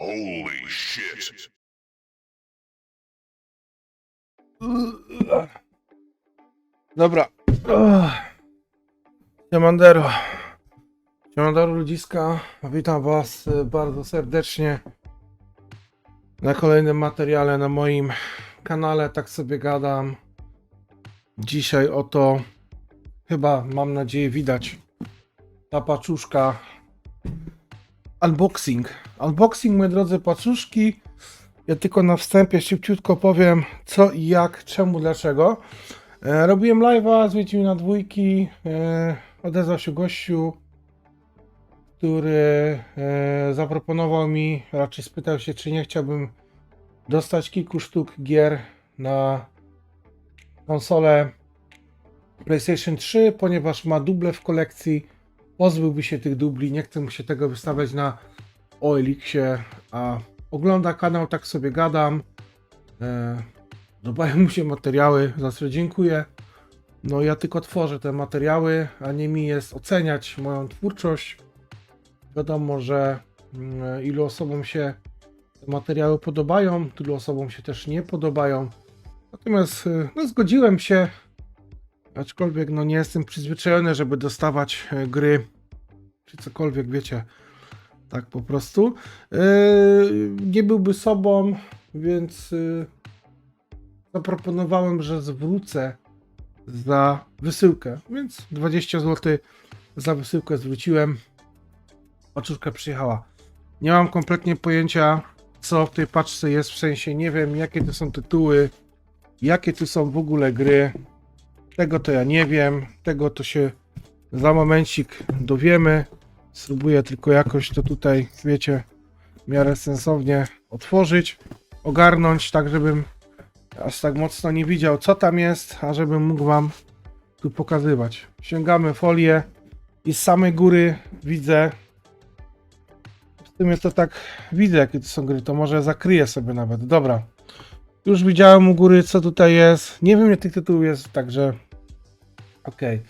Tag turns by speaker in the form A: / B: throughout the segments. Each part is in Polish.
A: Holy shit.
B: Dobra. Siemandero. Siemandero ludziska. Witam was e, bardzo serdecznie na kolejnym materiale na moim kanale. Tak sobie gadam. Dzisiaj oto chyba mam nadzieję widać ta paczuszka unboxing. Unboxing, moi drodzy paczuszki. Ja tylko na wstępie szybciutko powiem co i jak, czemu, dlaczego. E, robiłem live'a z Wiedźmina dwójki. E, odezwał się gościu, który e, zaproponował mi, raczej spytał się, czy nie chciałbym dostać kilku sztuk gier na konsolę PlayStation 3, ponieważ ma duble w kolekcji. Pozbyłby się tych dubli, nie chce mu się tego wystawiać na OLX-ie, a ogląda kanał, tak sobie gadam. E, Podobają mu się materiały, za co dziękuję. No ja tylko tworzę te materiały, a nie mi jest oceniać moją twórczość. Wiadomo, że mm, ilu osobom się te materiały podobają, tylu osobom się też nie podobają. Natomiast y, no, zgodziłem się, aczkolwiek no, nie jestem przyzwyczajony, żeby dostawać e, gry czy cokolwiek, wiecie, tak po prostu. Yy, nie byłby sobą, więc yy, zaproponowałem, że zwrócę za wysyłkę, więc 20 zł za wysyłkę zwróciłem. Paczuszka przyjechała. Nie mam kompletnie pojęcia, co w tej paczce jest, w sensie nie wiem, jakie to są tytuły, jakie tu są w ogóle gry. Tego to ja nie wiem, tego to się za momencik dowiemy. Spróbuję tylko jakoś to tutaj, wiecie, w miarę sensownie otworzyć, ogarnąć, tak żebym aż tak mocno nie widział, co tam jest, a żebym mógł wam tu pokazywać. Sięgamy folię i z samej góry widzę. W sumie to tak widzę, jakie to są gry, to może zakryję sobie nawet. Dobra. Już widziałem u góry, co tutaj jest. Nie wiem, ile tych tytułów jest, także. Okej.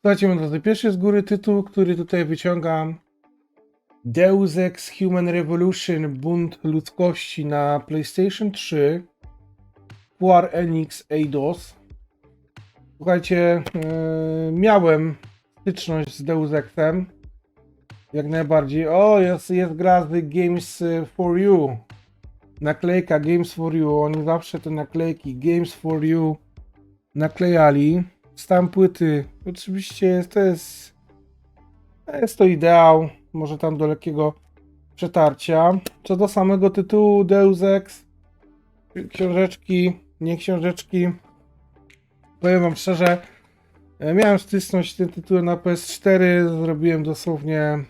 B: Słuchajcie, moi drodzy, pierwszy z góry tytuł, który tutaj wyciągam. Deus Ex Human Revolution Bunt Ludzkości na PlayStation 3. Square Enix Eidos. Słuchajcie, yy, miałem styczność z Deus Exem. Jak najbardziej. O, jest, jest gra z Games for You. Naklejka Games for You. Oni zawsze te naklejki Games for You naklejali. Stan płyty. Oczywiście to jest. Jest to ideał. Może tam do lekkiego przetarcia. Co do samego tytułu Deus Ex. Książeczki nie książeczki. Powiem wam szczerze, e, miałem styczność tym tytułem na PS4, zrobiłem dosłownie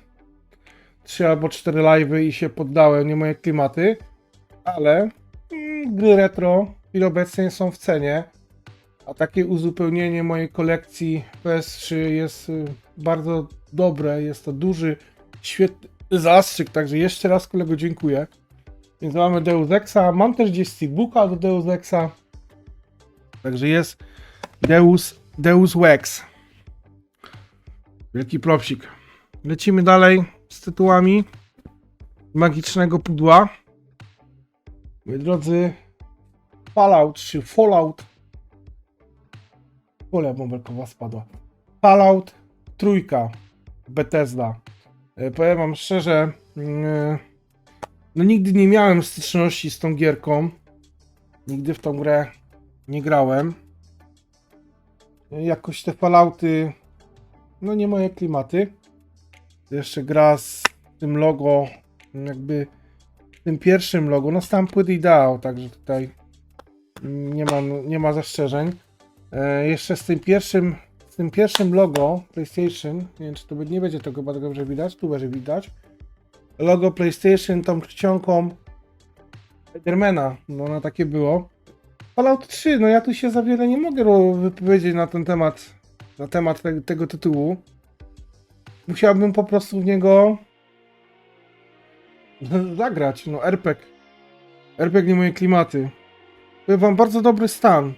B: 3 albo 4 live'y i się poddałem, nie moje klimaty, ale mm, gry retro i obecnie są w cenie, a takie uzupełnienie mojej kolekcji PS3 jest y, bardzo dobre, jest to duży, świetny zastrzyk, także jeszcze raz kolego dziękuję. Więc mamy Deus Exa. Mam też gdzieś Steelbooka do Deus Exa. Także jest Deus, Deus Wex. Wielki propsik. Lecimy dalej z tytułami magicznego pudła. Moi drodzy, Fallout czy Fallout. Pola bąbelkowa spadła. Fallout trójka Bethesda. E, Powiem wam szczerze, mm, no nigdy nie miałem styczności z tą gierką. Nigdy w tą grę nie grałem. Jakoś te Fallouty, no nie moje klimaty. Jeszcze gra z tym logo, jakby tym pierwszym logo, no stan płyty ideał, także tutaj nie, mam, nie ma zastrzeżeń. E, jeszcze z tym pierwszym, z tym pierwszym logo PlayStation, nie wiem czy to nie będzie to chyba dobrze widać, tu będzie widać. Logo PlayStation tą czcionką Spidermana, no na takie było. Fallout 3, no ja tu się za wiele nie mogę wypowiedzieć na ten temat, na temat te, tego tytułu. Musiałbym po prostu w niego zagrać, no RPG. RPG nie moje klimaty. Powiem wam, bardzo dobry stan.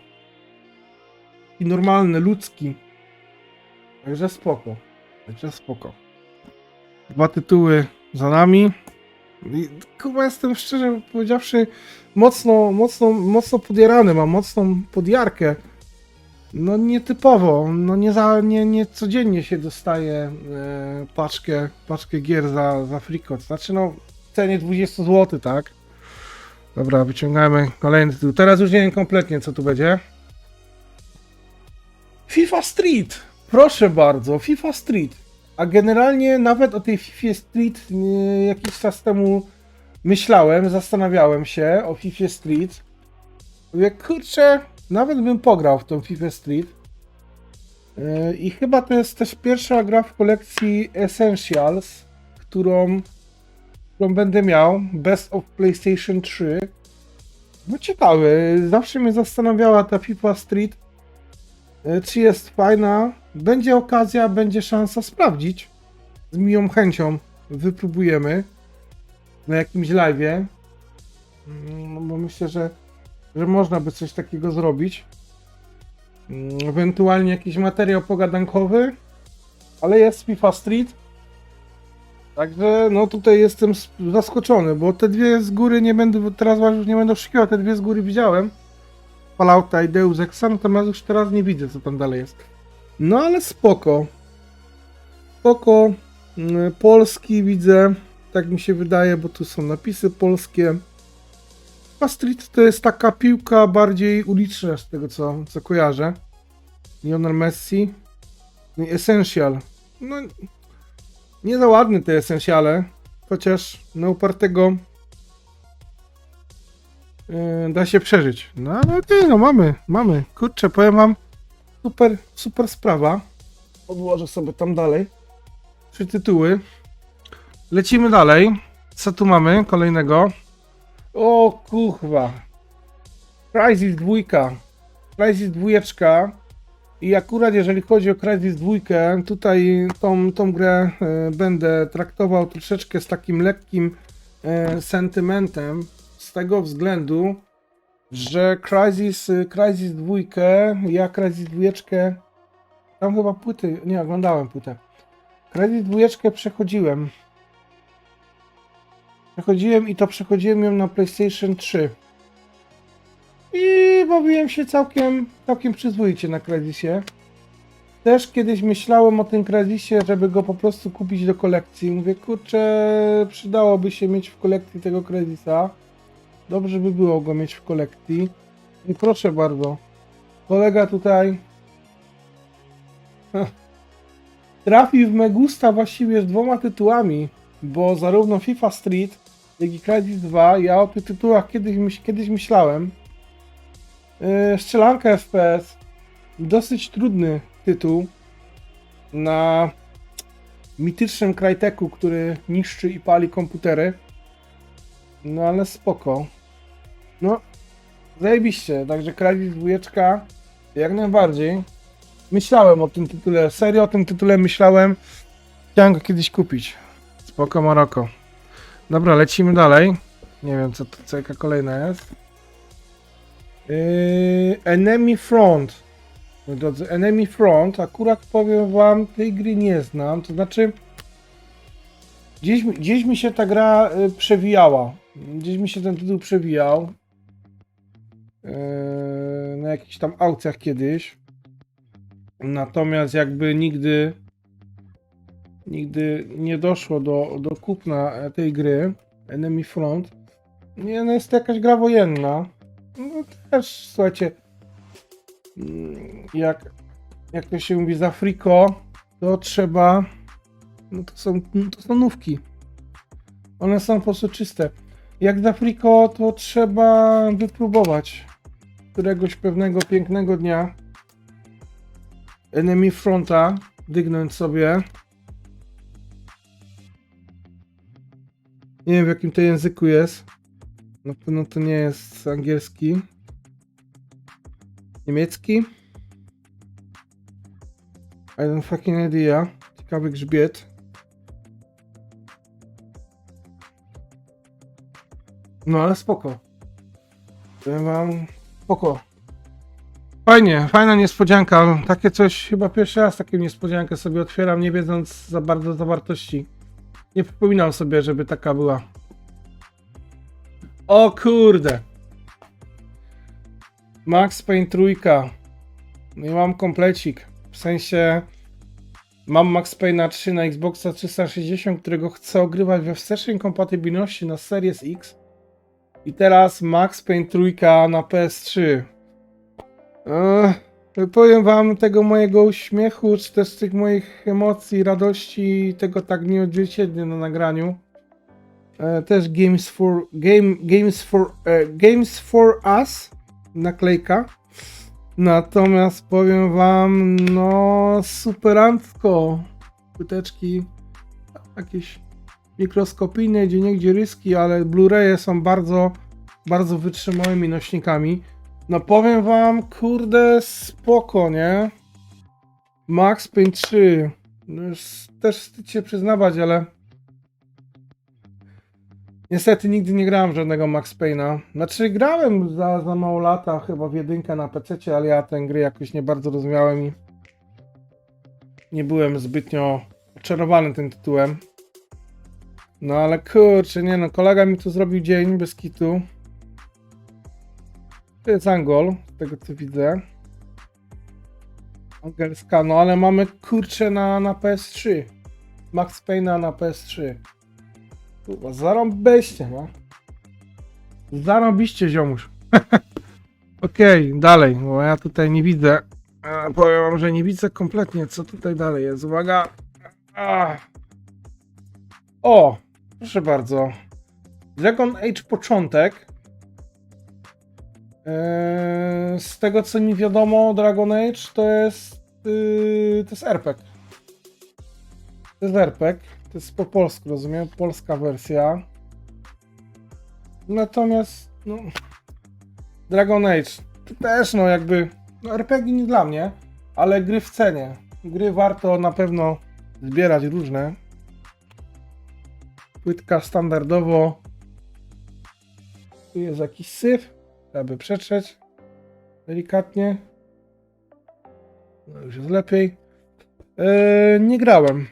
B: I normalny, ludzki. Także spoko. Także spoko. Dwa tytuły za nami. I, Kurwa, jestem szczerze powiedziawszy mocno, mocno, mocno podjarany, mam mocną podjarkę. No nietypowo, no nie, za, nie, nie codziennie się dostaje e, paczkę, paczkę gier za, za frikot. Znaczy no cenie 20 zł, tak? Dobra, wyciągamy kolejny tytuł. Teraz już nie wiem kompletnie co tu będzie. FIFA Street! Proszę bardzo, FIFA Street. A generalnie nawet o tej FIFA Street e, jakiś czas temu myślałem, zastanawiałem się o FIFA Street. Mówię, kurczę, nawet bym pograł w tą FIFA Street. Yy, I chyba to jest też pierwsza gra w kolekcji Essentials, którą, którą będę miał. Best of PlayStation 3. No ciekawe, zawsze mnie zastanawiała ta FIFA Street. yy, Czy jest fajna? Będzie okazja, będzie szansa sprawdzić. Z miłą chęcią wypróbujemy na jakimś live'ie. Mm, Bo myślę, że że można by coś takiego zrobić. Mm, Ewentualnie jakiś materiał pogadankowy, ale jest FIFA Street. Także no tutaj jestem zaskoczony, bo te dwie z góry nie będę, teraz już nie będę oszukiwał, te dwie z góry widziałem. Fallouta i Deus Exa, natomiast już teraz nie widzę co tam dalej jest. No ale spoko. Spoko. Mm, Polski widzę, tak mi się wydaje, bo tu są napisy polskie. A Street to jest taka piłka bardziej uliczna z tego co, co kojarzę. Lionel Messi. No Essential. No nie za ładny te Essentiale. Chociaż na upartego yy, da się przeżyć. No ale okej, no mamy, mamy. Kurczę, powiem wam, super, super sprawa. Odłożę sobie tam dalej. Trzy tytuły. Lecimy dalej. Co tu mamy kolejnego? O kurwa. Crysis 2. Crysis 2. I akurat jeżeli chodzi o Crysis 2, tutaj tą, tą grę e, będę traktował troszeczkę z takim lekkim e, sentymentem. Z tego względu, że Crysis, e, Crysis 2, ja Crysis 2, tam chyba płyty, nie oglądałem płytę. Crysis 2 przechodziłem. Przechodziłem i to przechodziłem ją na PlayStation 3. Bawiłem się całkiem, całkiem przyzwoicie na Crysisie. Też kiedyś myślałem o tym Crysisie, żeby go po prostu kupić do kolekcji. Mówię, kurczę, przydałoby się mieć w kolekcji tego Crysisa. Dobrze by było go mieć w kolekcji. I proszę bardzo, kolega tutaj trafił w Megusta właściwie z dwoma tytułami, bo zarówno FIFA Street, jak i Crysis 2, ja o tych tytułach kiedyś, kiedyś myślałem. Yy, strzelanka FPS, dosyć trudny tytuł na mitycznym Cryteku, który niszczy i pali komputery. No ale spoko. No, zajebiście, także Crysis 2 jak najbardziej. Myślałem o tym tytule, serio o tym tytule myślałem. Chciałem go kiedyś kupić. Spoko Maroko. Dobra, lecimy dalej. Nie wiem, co, to- co jaka kolejna jest. Yy, Enemy Front. Moi drodzy, Enemy Front. Akurat powiem wam, tej gry nie znam. To znaczy, gdzieś, gdzieś mi się ta gra y, przewijała. Gdzieś mi się ten tytuł przewijał. Yy, na jakichś tam aukcjach kiedyś. Natomiast jakby nigdy nigdy nie doszło do, do kupna e, tej gry Enemy Front. Nie, no jest to jakaś gra wojenna. No też, słuchajcie, mm, jak, jak to się mówi za friko, to trzeba, no to są, to są nówki. One są po prostu czyste. Jak za friko, to trzeba wypróbować któregoś pewnego pięknego dnia Enemy Fronta, dygnąć sobie. Nie wiem w jakim to języku jest. Na pewno to nie jest angielski. Niemiecki? I don't fucking idea. Ciekawy grzbiet. No ale spoko. Powiem wam, spoko. Fajnie, fajna niespodzianka. Takie coś, chyba pierwszy raz taką niespodziankę sobie otwieram, nie wiedząc za bardzo zawartości. Nie przypominam sobie, żeby taka była. O kurde. Max Payne trójka. No i mam komplecik. W sensie mam Max Payne 3 na Xboxa 360, którego chcę ogrywać we wstecznej kompatybilności na Series X. I teraz Max Payne trójka na PS3. Ech, powiem wam tego mojego uśmiechu, czy też tych moich emocji, radości, tego tak nie odzwierciedlę na nagraniu. E, też Games for game, Games for e, Games for Us naklejka. Natomiast powiem wam, no superantko. Płyteczki jakieś mikroskopijne, gdzie niegdzie ryski, ale Blu-raye są bardzo, bardzo wytrzymałymi nośnikami. No powiem wam, kurde, spoko, nie? Max Payne 3. No już też wstyd się przyznawać, ale Niestety nigdy nie grałem żadnego Max Payne'a. Znaczy grałem za, za mało lata, chyba w jedynkę na PC, ale ja tę gry jakoś nie bardzo rozumiałem i nie byłem zbytnio oczarowany tym tytułem. No ale kurczę, nie no, kolega mi tu zrobił dzień bez kitu. To jest Angol, z tego co widzę. Angielska, no ale mamy kurczę na, na PS3. Max Payne'a na PS3. Kurwa, zarąbeście, no. Zarąbiście, ziomuś. Okej, dalej, bo ja tutaj nie widzę. E, powiem wam, że nie widzę kompletnie, co tutaj dalej jest. Uwaga. Ach. O, proszę bardzo. Dragon Age początek. Eee, z tego co mi wiadomo, Dragon Age to jest. Yy, to jest RPG. To jest RPG. To jest po polsku, rozumiem? Polska wersja. Natomiast, no. Dragon Age. To też, no, jakby. No, RPG nie dla mnie, ale gry w cenie. Gry warto na pewno zbierać różne. Płytka standardowo. Tu jest jakiś syf, aby przetrzeć delikatnie. No już jest lepiej. Eee, nie grałem.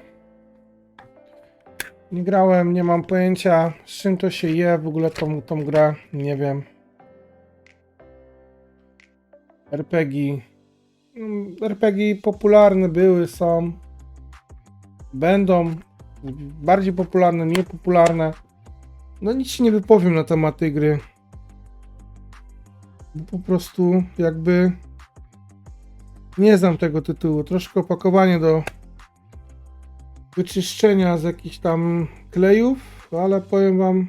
B: Nie grałem, nie mam pojęcia z czym to się je w ogóle tą, tą grę, nie wiem. RPG. Mm, RPG popularne były, są. Będą bardziej popularne, mniej popularne. No nic ci nie wypowiem na temat tej gry. Po prostu jakby nie znam tego tytułu. Troszkę opakowanie do wyczyszczenia z jakichś tam klejów, ale powiem wam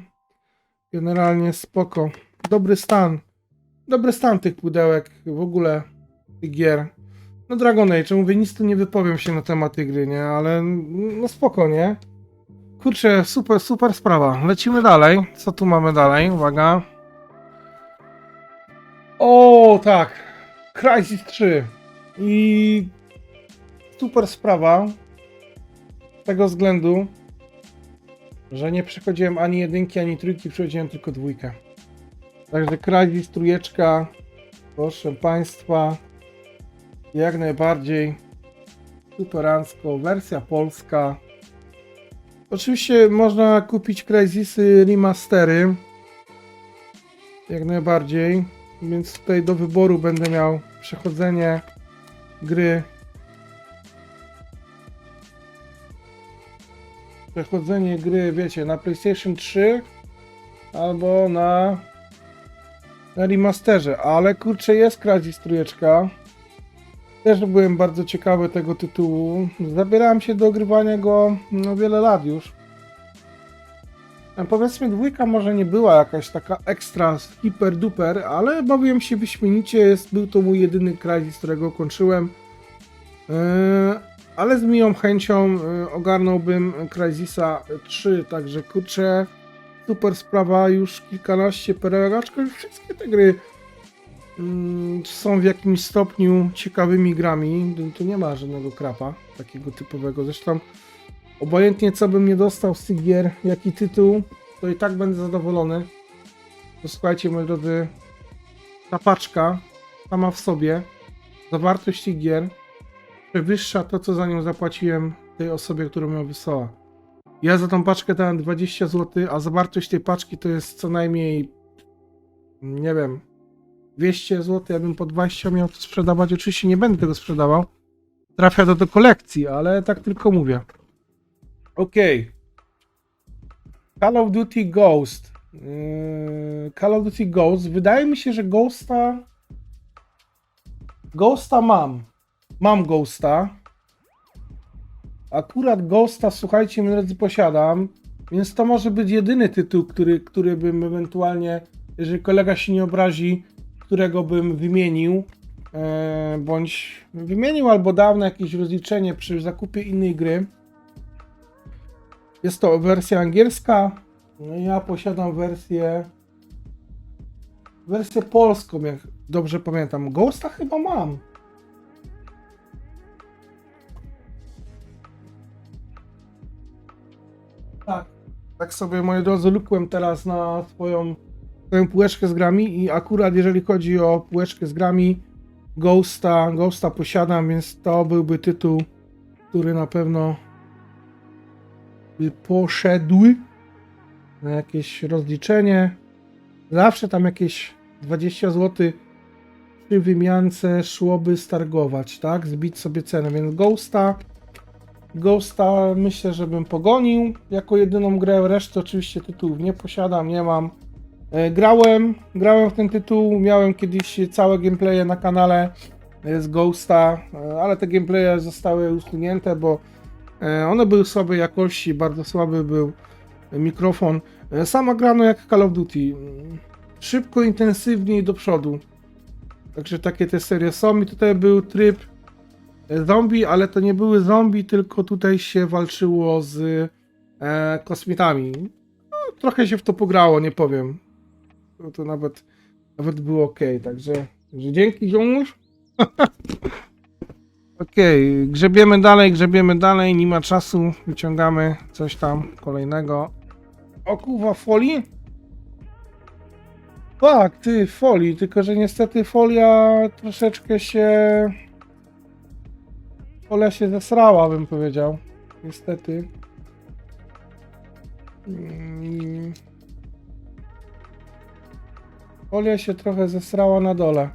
B: generalnie spoko. Dobry stan. Dobry stan tych pudełek, w ogóle tych gier. No Dragon Age, mówię, nic tu nie wypowiem się na temat tej gry, nie? Ale no spoko, nie? Kurczę, super, super sprawa. Lecimy dalej. Co tu mamy dalej? Uwaga. O, tak. Crysis 3. I super sprawa. Tego względu, że nie przechodziłem ani jedynki, ani trójki, przechodziłem tylko dwójkę. Także Crysis trójeczka, proszę Państwa, jak najbardziej superancko, wersja polska. Oczywiście można kupić Crysisy remastery, jak najbardziej, więc tutaj do wyboru będę miał przechodzenie gry przechodzenie gry, wiecie, na PlayStation 3 albo na, na remasterze, ale kurczę jest Crysis trójeczka. Też byłem bardzo ciekawy tego tytułu. Zabierałem się do ogrywania go no wiele lat już. A Powiedzmy dwójka może nie była jakaś taka ekstra hiper duper, ale bawiłem się wyśmienicie. Jest, był to mój jedyny Crysis, którego kończyłem. Yy, ale z miłą chęcią y, ogarnąłbym Crysisa 3, także kurczę, super sprawa, już kilkanaście perełek, aczkolwiek wszystkie te gry mm, są w jakimś stopniu ciekawymi grami, tu nie ma żadnego krapa takiego typowego, zresztą obojętnie co bym nie dostał z tych gier, jaki tytuł, to i tak będę zadowolony. To słuchajcie moi drodzy, ta paczka sama w sobie, zawartość tych gier, przewyższa to, co za nią zapłaciłem tej osobie, którą ją wysłała. Ja za tą paczkę dałem 20 zł, a zawartość tej paczki to jest co najmniej nie wiem, 200 zł, ja bym po 20 miał to sprzedawać. Oczywiście nie będę tego sprzedawał. Trafia do, do kolekcji, ale tak tylko mówię. Okej. Call of Duty Ghost. Yy, Call of Duty Ghost. Wydaje mi się, że Ghosta. Ghosta mam. Mam Ghosta. Akurat Ghosta, słuchajcie, moi drodzy, posiadam. Więc to może być jedyny tytuł, który, który bym ewentualnie, jeżeli kolega się nie obrazi, którego bym wymienił. E, bądź wymienił albo dał na jakieś rozliczenie przy zakupie innej gry. Jest to wersja angielska. No ja posiadam wersję. Wersję polską, jak dobrze pamiętam. Ghosta chyba mam. Tak sobie, moi drodzy, lukłem teraz na swoją, swoją półeczkę z grami i akurat jeżeli chodzi o półeczkę z grami, Ghosta, Ghosta posiadam, więc to byłby tytuł, który na pewno by poszedł na jakieś rozliczenie. Zawsze tam jakieś 20 zł przy wymiance szłoby stargować, tak? Zbić sobie cenę, więc Ghosta Ghosta myślę, że bym pogonił jako jedyną grę, resztę oczywiście tytułów nie posiadam, nie mam. E, Grałem, grałem w ten tytuł, miałem kiedyś całe gameplaye na kanale e, z Ghosta, e, ale te gameplaye zostały usunięte, bo one były słabej jakości, bardzo słaby był mikrofon. Sama grano jak Call of Duty. Szybko, intensywnie i do przodu. Także takie te serie są i tutaj był tryb zombie, ale to nie były zombie, tylko tutaj się walczyło z e, kosmitami. No, trochę się w to pograło, nie powiem. No to nawet, nawet było ok, także, także dzięki ziomuś. Okej, grzebiemy dalej, grzebiemy dalej, nie ma czasu, wyciągamy coś tam kolejnego. O kurwa, folii? Tak, ty, folii, tylko że niestety folia troszeczkę się... Folia się zesrała, bym powiedział. Niestety. Mm. Folia się trochę zesrała na dole.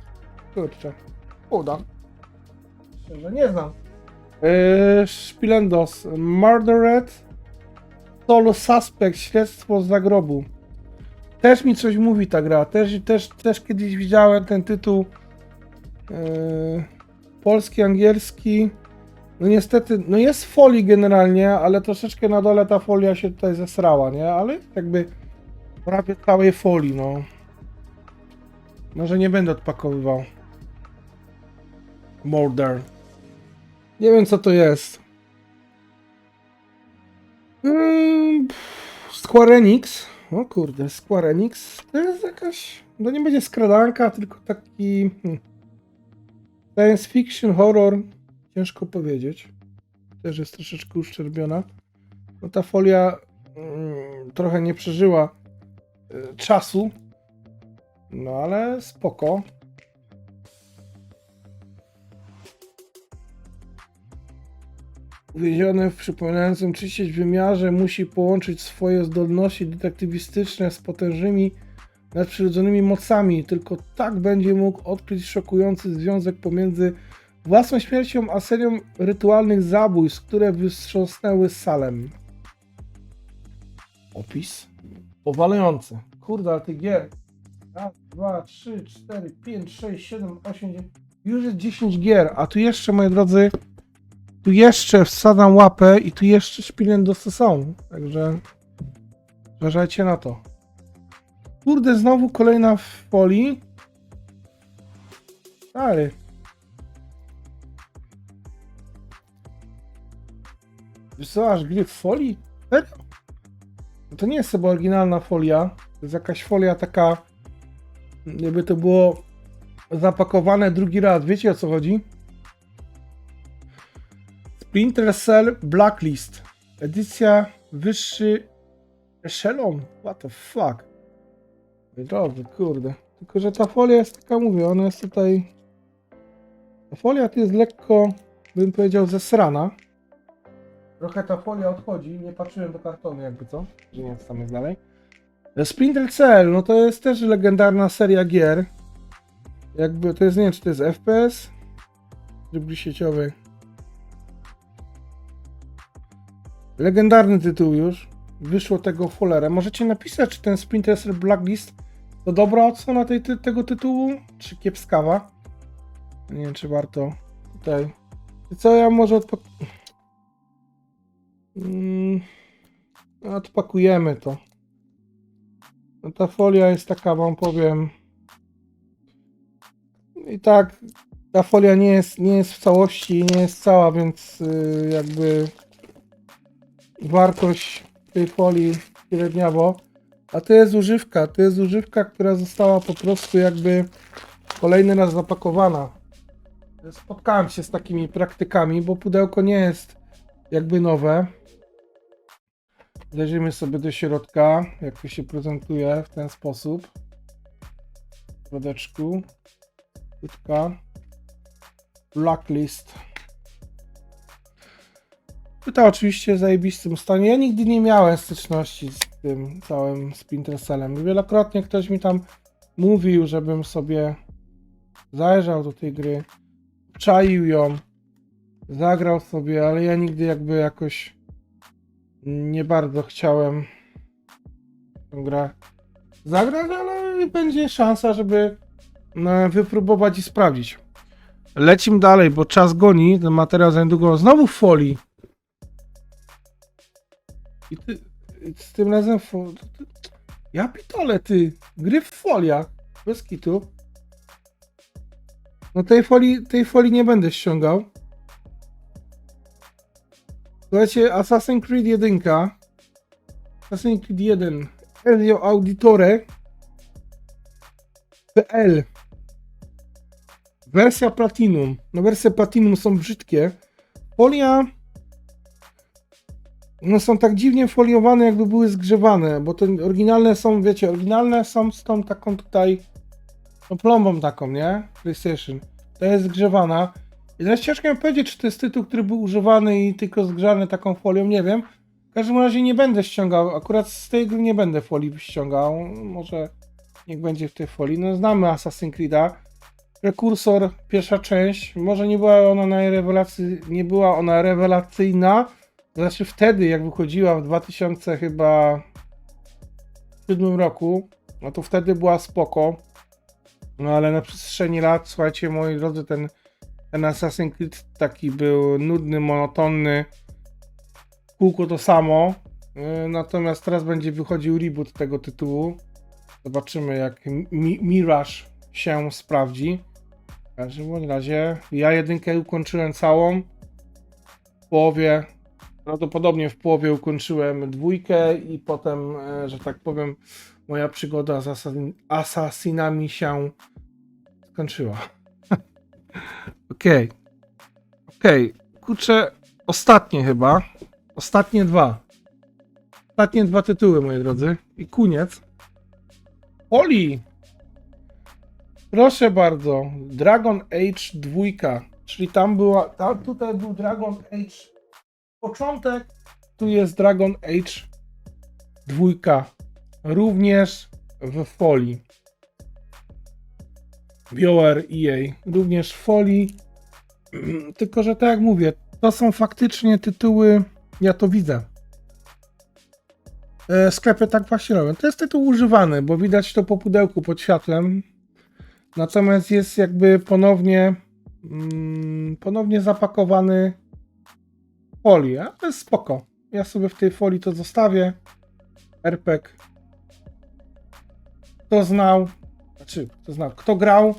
B: Kurczę. Uda. Szczerze, nie znam. Yy, Spilendos. Murdered. Solo Suspect. Śledztwo z zagrobu. Też mi coś mówi ta gra. Też, też, też kiedyś widziałem ten tytuł. Yy, polski, angielski. No niestety, no jest folii generalnie, ale troszeczkę na dole ta folia się tutaj zesrała, nie? Ale jakby prawie całej folii, no. Może nie będę odpakowywał. Murder. Nie wiem co to jest. Mm, pff, Square Enix. O kurde, Square Enix. To jest jakaś... No nie będzie skradanka, tylko taki... Hmm. Science fiction, horror. Ciężko powiedzieć. Też jest troszeczkę uszczerbiona. No ta folia mm, trochę nie przeżyła y, czasu. No ale spoko. Uwięziony w przypominającym czyścić wymiarze musi połączyć swoje zdolności detektywistyczne z potężnymi nadprzyrodzonymi mocami. Tylko tak będzie mógł odkryć szokujący związek pomiędzy własną śmiercią a serią rytualnych zabójstw, które wstrząsnęły Salem. Opis? Powalający. Kurde, ale tych gier. Raz, dwa, trzy, cztery, pięć, sześć, siedem, osiem, dziewięć. Już jest 10 gier, a tu jeszcze, moi drodzy, tu jeszcze wsadzam łapę i tu jeszcze szpilendosy są. Także uważajcie na to. Kurde, znowu kolejna w folii. Stary. Aż gry w folii? Serio? No To nie jest chyba oryginalna folia. To jest jakaś folia taka, jakby to było zapakowane drugi raz. Wiecie o co chodzi? Splinter Cell Blacklist. Edycja wyższy echelon. What the fuck? Drodzy, kurde. Tylko, że ta folia jest taka, mówię, ona jest tutaj... Ta folia tu jest lekko, bym powiedział, zesrana. Trochę ta folia odchodzi, nie patrzyłem do kartonu jakby co, że nie wiem co tam jest dalej. Splinter Cell, no to jest też legendarna seria gier. Jakby to jest, nie wiem, czy to jest FPS? Czy gry sieciowej? Legendarny tytuł już. Wyszło tego cholerę. Możecie napisać, czy ten Splinter Cell Blacklist to dobra ocena tej, ty, tego tytułu, czy kiepskawa? Nie wiem, czy warto tutaj. I Co ja może odpak... Mm, odpakujemy to. No ta folia jest taka, wam powiem. I tak, ta folia nie jest, nie jest w całości, nie jest cała, więc yy, jakby wartość tej folii średniawo. A to jest używka, to jest używka, która została po prostu jakby kolejny raz zapakowana. Spotkałem się z takimi praktykami, bo pudełko nie jest jakby nowe. Zajrzyjmy sobie do środka, jak to się prezentuje w ten sposób. W środeczku. Blacklist. Płyta oczywiście w zajebistym stanie. Ja nigdy nie miałem styczności z tym całym Cellem. Wielokrotnie ktoś mi tam mówił, żebym sobie zajrzał do tej gry, czaił ją, zagrał sobie, ale ja nigdy jakby jakoś nie bardzo chciałem tę grę zagrać, ale będzie szansa, żeby no, wypróbować i sprawdzić. Lecimy dalej, bo czas goni. Ten materiał za niedługo znowu w folii. I ty, z tym razem fo... Ja pitole, ty. Gry w foliach. Bez kitu. No tej folii, tej folii nie będę ściągał. Słuchajcie, Assassin's Creed 1. Assassin's Creed 1. Ezio Auditore. PL. Wersja Platinum. No wersje Platinum są brzydkie. Folia... No są tak dziwnie foliowane, jakby były zgrzewane, bo te oryginalne są, wiecie, oryginalne są z tą taką tutaj no plombą taką, nie? PlayStation. To jest zgrzewana. I ciężko mi powiedzieć, czy to jest tytuł, który był używany i tylko zgrzany taką folią, nie wiem. W każdym razie nie będę ściągał, akurat z tej gry nie będę folii ściągał. Może niech będzie w tej folii. No znamy Assassin's Creed'a. Prekursor, pierwsza część, może nie była ona najrewelacy, nie była ona rewelacyjna, znaczy wtedy, jak wychodziła w 2000 chyba 7 roku, no to wtedy była spoko. No ale na przestrzeni lat, słuchajcie, moi drodzy, ten, ten Assassin's Creed taki był nudny, monotonny. Kółko to samo. Yy, Natomiast teraz będzie wychodził reboot tego tytułu. Zobaczymy, jak Mi Mirage się sprawdzi. W każdym razie, ja jedynkę ukończyłem całą. W połowie, prawdopodobnie w połowie ukończyłem dwójkę i potem, e, że tak powiem, moja przygoda z asasin asasinami się skończyła. Okej. Okej. Kurczę, ostatnie chyba. Ostatnie dwa. Ostatnie dwa tytuły, moi drodzy. I koniec. Oli! Proszę bardzo. Dragon Age 2. Czyli tam była. Tam, tutaj był Dragon Age początek. Tu jest Dragon Age 2. Również w folii. BioWare EA. Również w folii. Tylko, że tak jak mówię, to są faktycznie tytuły. Ja to widzę. E, sklepy tak właśnie robią. To jest tytuł używany, bo widać to po pudełku pod światłem. Natomiast jest jakby ponownie mm, ponownie zapakowany w to jest spoko. Ja sobie w tej folii to zostawię. RPG. Kto znał, znaczy kto znał, kto grał,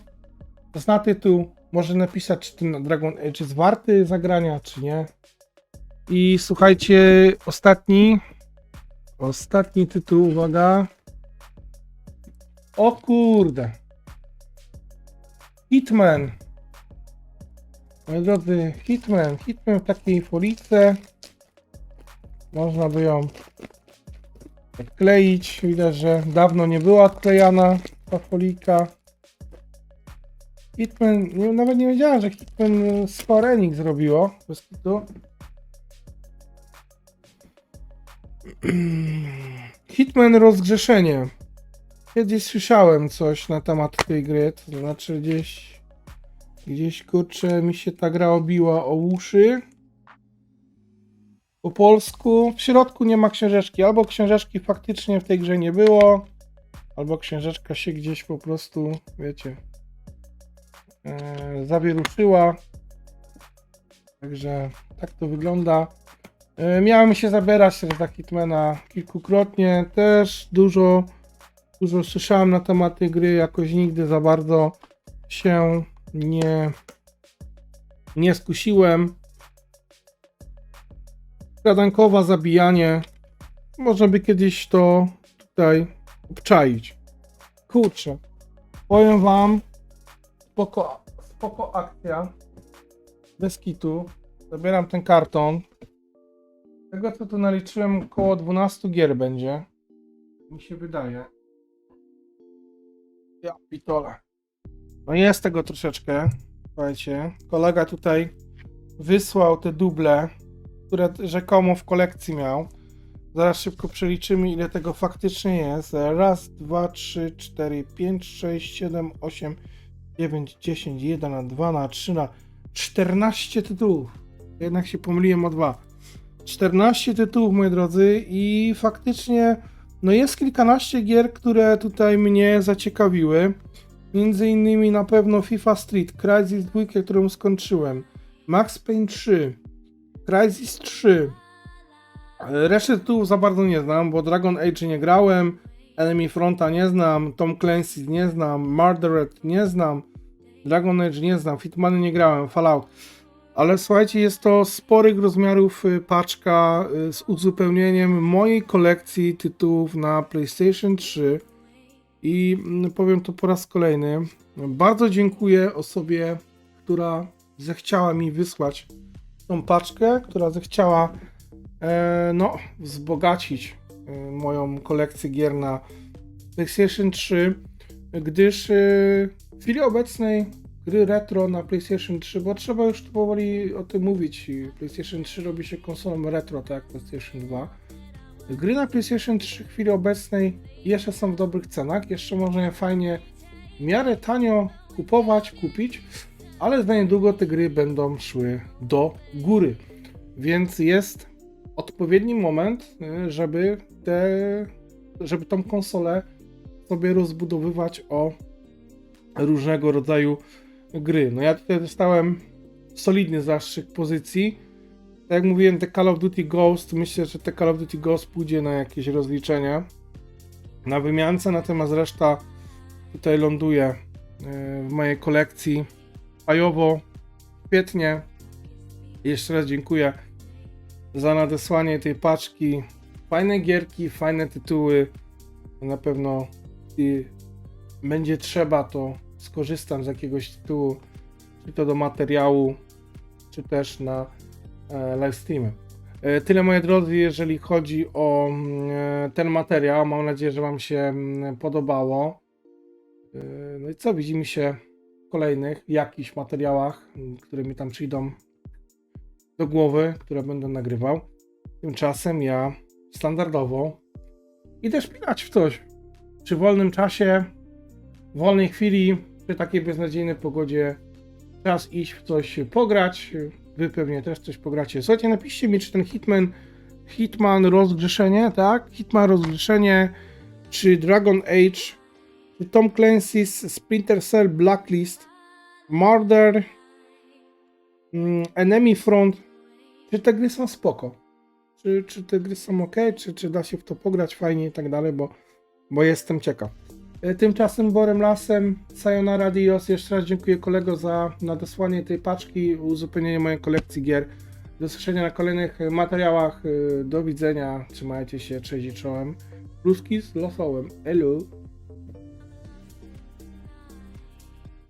B: kto zna tytuł, może napisać, czy ten Dragon Age jest warty zagrania, czy nie. I słuchajcie, ostatni Ostatni tytuł, uwaga. O kurde. Hitman. Moi drodzy, Hitman. Hitman w takiej folice. Można by ją odkleić. Widać, że dawno nie była odklejana ta folika. Hitman, nie, nawet nie wiedziałem, że Hitman Square Enix zrobiło. Bez kitu. Hitman Rozgrzeszenie. Kiedyś słyszałem coś na temat tej gry, to znaczy gdzieś, gdzieś kurczę mi się ta gra obiła o uszy. Po polsku. W środku nie ma książeczki. Albo książeczki faktycznie w tej grze nie było, albo książeczka się gdzieś po prostu, wiecie, e, zawieruszyła. Także tak to wygląda. E, Miałem się zabierać też za Hitmana kilkukrotnie. Też dużo, dużo słyszałem na temat tej gry. Jakoś nigdy za bardzo się nie, nie skusiłem. Gadankowa zabijanie. Można by kiedyś to tutaj obczaić. Kurczę. Powiem wam. Spoko, spoko akcja. Bez kitu. Zabieram ten karton. Z Tego co tu naliczyłem około 12 gier będzie. Mi się wydaje. Ja pitole. No jest tego troszeczkę. Słuchajcie. Kolega tutaj wysłał te duble, które rzekomo w kolekcji miał. Zaraz szybko przeliczymy ile tego faktycznie jest. Raz, dwa, trzy, cztery, pięć, sześć, siedem, osiem, dziewięć, dziesięć, jeden dwa na trzy na 14 tytułów. Jednak się pomyliłem o dwa. 14 tytułów, moi drodzy, i faktycznie no jest kilkanaście gier, które tutaj mnie zaciekawiły. Między innymi na pewno FIFA Street, Crysis 2, którą skończyłem, Max Payne 3, Crysis 3. Resztę tytułów za bardzo nie znam, bo Dragon Age nie grałem, Enemy Fronta nie znam, Tom Clancy nie znam, Murdered nie znam, Dragon Age nie znam, Hitmany nie grałem, Fallout. Ale słuchajcie, jest to sporych rozmiarów y, paczka y, z uzupełnieniem mojej kolekcji tytułów na PlayStation 3. I mm, powiem to po raz kolejny. Bardzo dziękuję osobie, która zechciała mi wysłać tą paczkę, która zechciała no, wzbogacić e, moją kolekcję gier na PlayStation 3, gdyż e, w chwili obecnej gry retro na PlayStation 3, bo trzeba już tu powoli o tym mówić. PlayStation 3 robi się konsolą retro, tak jak PlayStation 2. Gry na PlayStation 3 w chwili obecnej jeszcze są w dobrych cenach, jeszcze można je fajnie, w miarę tanio kupować, kupić, ale za niedługo te gry będą szły do góry. Więc jest odpowiedni moment, y, żeby te, żeby tą konsolę sobie rozbudowywać o różnego rodzaju gry. No ja tutaj dostałem solidny zastrzyk pozycji. Tak jak mówiłem, te Call of Duty Ghost, myślę, że te Call of Duty Ghost pójdzie na jakieś rozliczenia na wymiance, natomiast reszta tutaj ląduje e, w mojej kolekcji fajowo, świetnie. Jeszcze raz dziękuję za nadesłanie tej paczki. Fajne gierki, fajne tytuły. Na pewno i będzie trzeba, to skorzystam z jakiegoś tytułu, czy to do materiału, czy też na e, live streamy. E, Tyle moi drodzy, jeżeli chodzi o mm, e, ten materiał. Mam nadzieję, że Wam się mm, podobało. E, No i co, widzimy się w kolejnych jakichś materiałach, m, które mi tam przyjdą do głowy, które będę nagrywał. Tymczasem ja standardowo idę szpilać w coś. Przy wolnym czasie, wolnej chwili, przy takiej beznadziejnej pogodzie, czas iść w coś pograć. Wy pewnie też coś pogracie. Słuchajcie, napiszcie mi, czy ten Hitman, Hitman Rozgrzeszenie, tak? Hitman Rozgrzeszenie, czy Dragon Age, czy Tom Clancy's Splinter Cell Blacklist, Murder, Enemy Front, czy te gry są spoko? Czy, czy te gry są ok? Czy, czy da się w to pograć fajnie i tak dalej, bo, bo jestem ciekaw. E, Tymczasem Borem Lasem, Sayonara Dios. Jeszcze raz dziękuję kolego za nadesłanie tej paczki, uzupełnienie mojej kolekcji gier. Do usłyszenia na kolejnych e, materiałach. E, Do widzenia. Trzymajcie się. Cześć i czołem. Pluski z losołem. Elu.